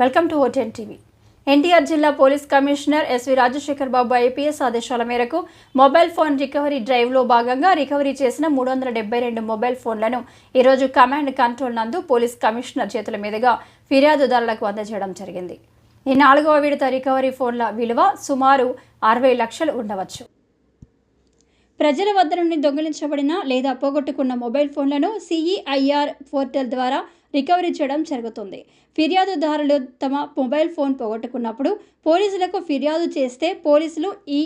Welcome to ఓటెన్ TV. NTR జిల్లా police commissioner SV Rajasekhar Babu IPS ఆదేశాల మేరకు మొబైల్ ఫోన్ రికవరీ డ్రైవ్లో భాగంగా రికవరీ చేసిన మూడు వందల డెబ్బై రెండు మొబైల్ ఫోన్లను ఈరోజు కమాండ్ కంట్రోల్ నందు పోలీస్ కమిషనర్ చేతుల మీదుగా ఫిర్యాదుదారులకు అందజేయడం జరిగింది. ఈ నాలుగవ విడత రికవరీ ఫోన్ల విలువ సుమారు అరవై లక్షలు ఉండవచ్చు. ప్రజల వద్ద నుండి దొంగిలించబడిన లేదా పోగొట్టుకున్న మొబైల్ ఫోన్లను సిఈఐఆర్ పోర్టల్ ద్వారా రికవరీ చేయడం జరుగుతుంది. ఫిర్యాదుదారులు తమ మొబైల్ ఫోన్ పోగొట్టుకున్నప్పుడు పోలీసులకు ఫిర్యాదు చేస్తే పోలీసులు ఈ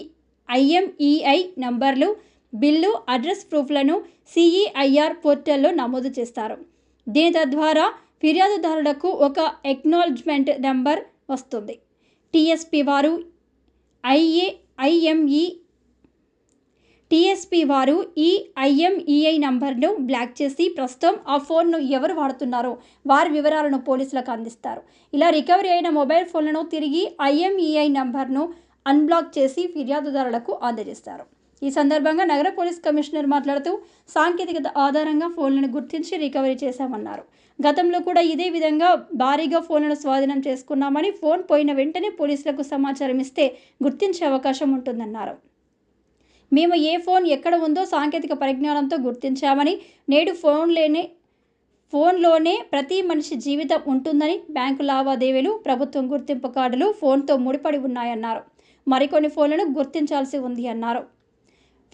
ఐఎంఈఐ నంబర్లు బిల్లు అడ్రస్ ప్రూఫ్లను సిఈఐఆర్ పోర్టల్లో నమోదు చేస్తారు. దీని తద్వారా ఫిర్యాదుదారులకు ఒక ఎక్నాలజ్మెంట్ నెంబర్ వస్తుంది. టీఎస్పీ వారు ఐఏ ఐఎంఈ టీఎస్పీ వారు ఈ ఐఎంఈఐ నంబర్ను బ్లాక్ చేసి ప్రస్తుతం ఆ ఫోన్ను ఎవరు వాడుతున్నారో వారి వివరాలను పోలీసులకు అందిస్తారు. ఇలా రికవరీ అయిన మొబైల్ ఫోన్లను తిరిగి ఐఎంఈఐ నంబర్ను అన్బ్లాక్ చేసి ఫిర్యాదుదారులకు అందజేస్తారు. ఈ సందర్భంగా నగర పోలీస్ కమిషనర్ మాట్లాడుతూ సాంకేతికత ఆధారంగా ఫోన్లను గుర్తించి రికవరీ చేశామన్నారు. గతంలో కూడా ఇదే విధంగా భారీగా ఫోన్లను స్వాధీనం చేసుకున్నామని ఫోన్ పోయిన వెంటనే పోలీసులకు సమాచారం ఇస్తే గుర్తించే అవకాశం ఉంటుందన్నారు. మేము ఏ ఫోన్ ఎక్కడ ఉందో సాంకేతిక పరిజ్ఞానంతో గుర్తించామని నేడు ఫోన్లేనే ఫోన్లోనే ప్రతి మనిషి జీవితం ఉంటుందని బ్యాంకు లావాదేవీలు ప్రభుత్వం గుర్తింపు కార్డులు ఫోన్తో ముడిపడి ఉన్నాయన్నారు. మరికొన్ని ఫోన్లను గుర్తించాల్సి ఉంది అన్నారు.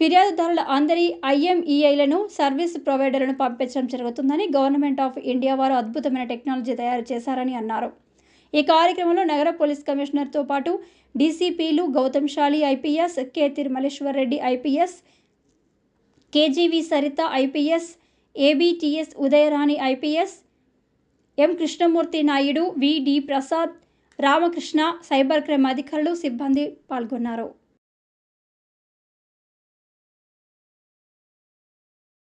ఫిర్యాదుదారుల అందరి ఐఎంఈఐలను సర్వీస్ ప్రొవైడర్లను పంపించడం జరుగుతుందని గవర్నమెంట్ ఆఫ్ ఇండియా వారు అద్భుతమైన టెక్నాలజీ తయారు చేశారని అన్నారు. ఈ కార్యక్రమంలో నగర పోలీస్ కమిషనర్తో పాటు డీసీపీలు Gautam Shali IPS K Tirumaleshwar Reddy IPS KGV Saritha IPS ABTS Udayarani IPS M Krishnamurthy Naidu VD Prasad Ramakrishna cyber crime అధికారులు సిబ్బంది పాల్గొన్నారు.